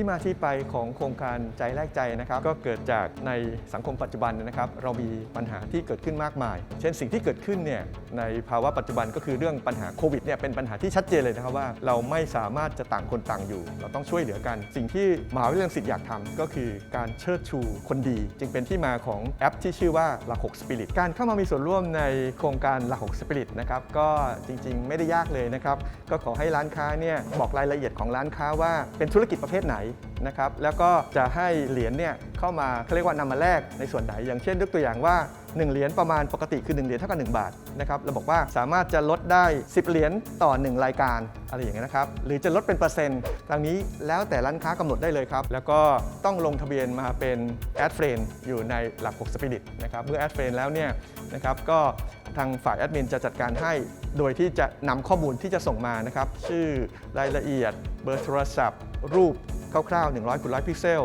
ที่มาที่ไปของโครงการใจแลกใจนะครับก็เกิดจากในสังคมปัจจุบันนะครับ เรามีปัญหาที่เกิดขึ้นมากมาย เช่นสิ่งที่เกิดขึ้นเนี่ยในภาวะปัจจุบันก็คือเรื่องปัญหาโควิดเนี่ยเป็นปัญหาที่ชัดเจนเลยนะครับว่า เราไม่สามารถจะต่างคนต่างอยู่ เราต้องช่วยเหลือกัน สิ่งที่มหาวิทยาลัยรังสิตอยากทำก็คือการเชิดชูคนดี จึงเป็นที่มาของแอปที่ชื่อว่าหลัก6 Spirit การเข้ามามีส่วนร่วมในโครงการหลัก6 Spirit นะครับก็จริงๆ ไม่ได้ยากเลยนะครับก็ขอให้ร้านค้าเนี่ยบอกรายละเอียดของร้านค้าว่าเป็นธุรกิจประเภทไหนนะครับแล้วก็จะให้เหรียญเนี่ยเข้ามาเขาเรียกว่านำมาแลกในส่วนไหน อย่างเช่นยกตัวอย่างว่า 1 เหรียญประมาณปกติคือ 1 เหรียญเท่ากับ 1 บาทนะครับเราบอกว่าสามารถจะลดได้ 10 เหรียญต่อ 1 รายการอะไรอย่างเงี้ยนะครับหรือจะลดเป็นเปอร์เซ็นต์ทางนี้แล้วแต่ร้านค้ากำหนดได้เลยครับ แล้วก็ต้องลงทะเบียนมาเป็นแอดเฟรนอยู่ในหลัก6 Spirit นะครับเมื่อแอดเฟรนแล้วเนี่ยนะครับก็ทางฝ่ายแอดมินจะจัดการให้ โดยที่จะนำข้อมูลที่จะส่งมานะครับ ชื่อรายละเอียด เบอร์โทรศัพท์ รูป คร่าวๆ 100คูณ100 พิกเซล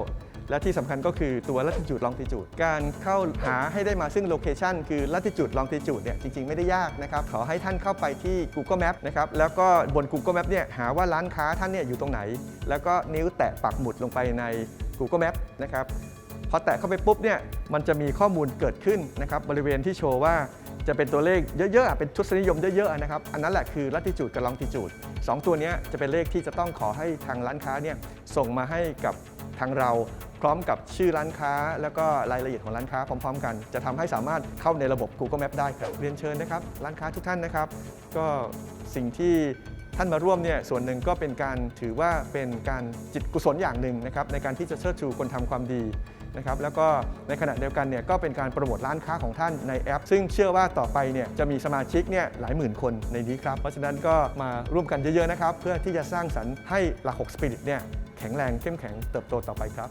และที่สำคัญก็คือตัว latitude longitude การเข้าหาให้ได้มาซึ่ง location คือ latitude longitude เนี่ยจริง ๆ ไม่ได้ยากนะครับ ขอให้ท่านเข้าไปที่ Google Map นะครับ แล้วก็บน Google Map เนี่ยหาว่าร้านค้าท่านเนี่ยอยู่ตรงไหน แล้วก็นิ้วแตะปักหมุดลงไปใน Google Map นะครับพอแตะเข้าไปปุ๊บเนี่ยมันจะมีข้อมูลเกิดขึ้นนะครับบริเวณที่โชว์ว่า จะเป็นตัวเลขเยอะๆ เป็นทศนิยมเยอะๆนะครับ อันนั้นแหละคือ latitude กับ longitude สองตัวนี้จะเป็นเลขที่จะต้องขอให้ทางร้านค้าเนี่ยส่งมาให้กับทางเราพร้อมกับชื่อร้านค้า แล้วก็รายละเอียดของร้านค้าพร้อม ๆ กัน จะทำให้สามารถเข้าในระบบ Google Map ได้ครับเรียนเชิญนะครับ ร้านค้าทุกท่านนะครับ ก็สิ่งที่ท่านมาร่วมเนี่ยส่วนหนึ่งก็เป็นการถือว่าเป็นการจิตกุศลอย่างหนึ่งนะครับในการที่จะเชิดชูคนทำความดี นะครับแล้วก็ในขณะเดียวกันเนี่ยก็เป็นการโปรโมทร้านค้าของท่านในแอป ซึ่งเชื่อว่าต่อไปเนี่ยจะมีสมาชิกเนี่ยหลายหมื่นคนในนี้ครับ เพราะฉะนั้นก็มาร่วมกันเยอะๆนะครับ เพื่อที่จะสร้างสรรค์ให้หลักหกสปิริตเนี่ยแข็งแรงเข้มแข็งเติบโตต่อไปครับ